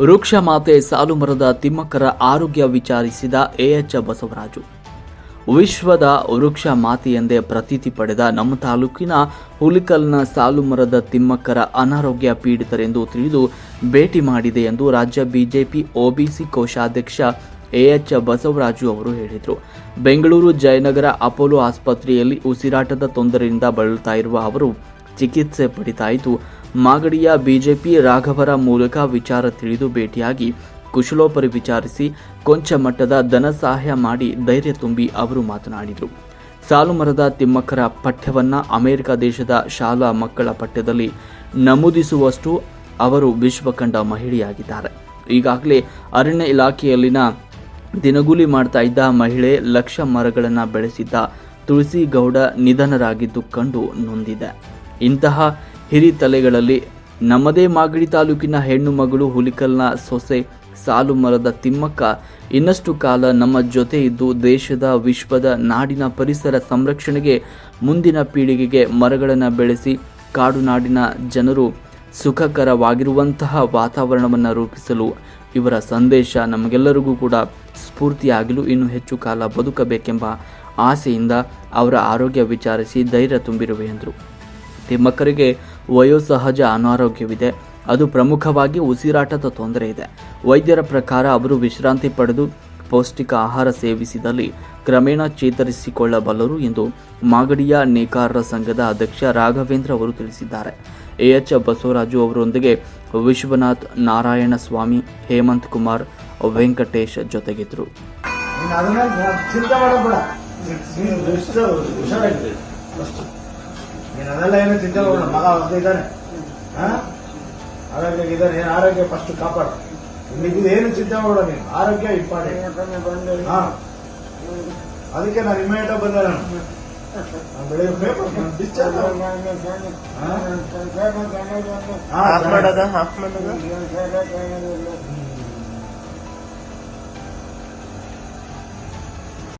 ವೃಕ್ಷ ಮಾತೆ ಸಾಲು ಮರದ ತಿಮ್ಮಕ್ಕರ ಆರೋಗ್ಯ ವಿಚಾರಿಸಿದ ಎಎಚ್ ಬಸವರಾಜು. ವಿಶ್ವದ ವೃಕ್ಷ ಮಾತೆ ಎಂದೇ ಪ್ರತೀತಿ ಪಡೆದ ನಮ್ಮ ತಾಲೂಕಿನ ಹುಲಿಕಲ್ನ ಸಾಲು ಮರದ ತಿಮ್ಮಕ್ಕರ ಅನಾರೋಗ್ಯ ಪೀಡಿತರೆಂದು ತಿಳಿದು ಭೇಟಿ ಮಾಡಿದೆ ಎಂದು ರಾಜ್ಯ ಬಿಜೆಪಿ ಒಬಿಸಿ ಕೋಶಾಧ್ಯಕ್ಷ ಎಎಚ್ ಬಸವರಾಜು ಅವರು ಹೇಳಿದರು. ಬೆಂಗಳೂರು ಜಯನಗರ ಅಪೋಲೋ ಆಸ್ಪತ್ರೆಯಲ್ಲಿ ಉಸಿರಾಟದ ತೊಂದರೆಯಿಂದ ಬಳಲ್ತಾ ಇರುವ ಅವರು ಚಿಕಿತ್ಸೆ ಪಡಿತಾಯಿತು ಮಾಗಡಿಯ ಬಿಜೆಪಿ ರಾಘವರ ಮೂಲಕ ವಿಚಾರ ತಿಳಿದು ಭೇಟಿಯಾಗಿ ಕುಶಲೋಪರಿ ವಿಚಾರಿಸಿ ಕೊಂಚ ಮಟ್ಟದ ಧನ ಸಹಾಯ ಮಾಡಿ ಧೈರ್ಯ ತುಂಬಿ ಅವರು ಮಾತನಾಡಿದರು. ಸಾಲು ಮರದ ತಿಮ್ಮಕ್ಕರ ಪಠ್ಯವನ್ನು ಅಮೆರಿಕ ದೇಶದ ಶಾಲಾ ಮಕ್ಕಳ ಪಠ್ಯದಲ್ಲಿ ನಮೂದಿಸುವಷ್ಟು ಅವರು ವಿಶ್ವಕಂಡ ಮಹಿಳೆಯಾಗಿದ್ದಾರೆ. ಈಗಾಗಲೇ ಅರಣ್ಯ ಇಲಾಖೆಯಲ್ಲಿನ ದಿನಗೂಲಿ ಮಾಡ್ತಾ ಇದ್ದ ಮಹಿಳೆ ಲಕ್ಷ ಮರಗಳನ್ನು ಬೆಳೆಸಿದ್ದ ತುಳಸಿ ಗೌಡ ನಿಧನರಾಗಿದ್ದು ಕಂಡು ನೊಂದಿದೆ. ಇಂತಹ ಹಿರಿತಲೆಗಳಲ್ಲಿ ನಮ್ಮದೇ ಮಾಗಡಿ ತಾಲೂಕಿನ ಹೆಣ್ಣು ಮಗಳು ಹುಲಿಕಲ್ನ ಸೊಸೆ ಸಾಲು ಮರದ ತಿಮ್ಮಕ್ಕ. ಇನ್ನಷ್ಟು ಕಾಲ ನಮ್ಮ ಜೊತೆ ಇದ್ದು ದೇಶದ ವಿಶ್ವದ ನಾಡಿನ ಪರಿಸರ ಸಂರಕ್ಷಣೆಗೆ ಮುಂದಿನ ಪೀಳಿಗೆಗೆ ಮರಗಳನ್ನು ಬೆಳೆಸಿ ಕಾಡು ನಾಡಿನ ಜನರು ಸುಖಕರವಾಗಿರುವಂತಹ ವಾತಾವರಣವನ್ನು ರೂಪಿಸಲು ಇವರ ಸಂದೇಶ ನಮಗೆಲ್ಲರಿಗೂ ಕೂಡ ಸ್ಫೂರ್ತಿಯಾಗಲು ಇನ್ನೂ ಹೆಚ್ಚು ಕಾಲ ಬದುಕಬೇಕೆಂಬ ಆಸೆಯಿಂದ ಅವರ ಆರೋಗ್ಯ ವಿಚಾರಿಸಿ ಧೈರ್ಯ ತುಂಬಿರುವೆ ಎಂದರು. ತಿಮ್ಮಕ್ಕರಿಗೆ ವಯೋಸಹಜ ಅನಾರೋಗ್ಯವಿದೆ ಅದು ಪ್ರಮುಖವಾಗಿ ಉಸಿರಾಟದ ತೊಂದರೆ ಇದೆ ವೈದ್ಯರ ಪ್ರಕಾರ ಅವರು ವಿಶ್ರಾಂತಿ ಪಡೆದು ಪೌಷ್ಟಿಕ ಆಹಾರ ಸೇವಿಸಿದಲ್ಲಿ ಕ್ರಮೇಣ ಚೇತರಿಸಿಕೊಳ್ಳಬಲ್ಲರು ಎಂದು ಮಾಗಡಿಯ ನೇಕಾರರ ಸಂಘದ ಅಧ್ಯಕ್ಷ ರಾಘವೇಂದ್ರ ಅವರು ತಿಳಿಸಿದ್ದಾರೆ ಎಎಚ್ ಬಸವರಾಜು ಅವರೊಂದಿಗೆ ವಿಶ್ವನಾಥ್ ನಾರಾಯಣ ಸ್ವಾಮಿ ಹೇಮಂತ್ ಕುಮಾರ್ ವೆಂಕಟೇಶ್ ಜೊತೆಗಿದ್ದರು ನೀನು ಅದೆಲ್ಲ ಏನು ಚಿಂತೆ ಮಾಡಬೇಡ ಮಗ ಒಬ್ಬ ಇದ್ದಾನೆ. ಹಾ? ಆರೋಗ್ಯ ಇದ್ದಾನೆ ಏನು ಆರೋಗ್ಯ ಫಸ್ಟ್ ಕಾಪಾಡು. ನಿಮಗೆ ಏನು ಚಿಂತೆ ಮಾಡೋಣ ನೀನು ಆರೋಗ್ಯ ಇಂಪಾರ್ಟೆಂಟ್ ಹಾ. ಅದಕ್ಕೆ ನಾನು ಇಮಿಡಿಯೇಟ್ ಬಂದೆ ನಾನು. ನಾನು ಬೆಳಿಗ್ಗೆ ಪೇಪರ್ ಡಿಸ್ಚಾರ್ಜ್ ಹಾಫ್ ಮಾಡೋದ ಹಾಫ್ ಮಾಡೋದ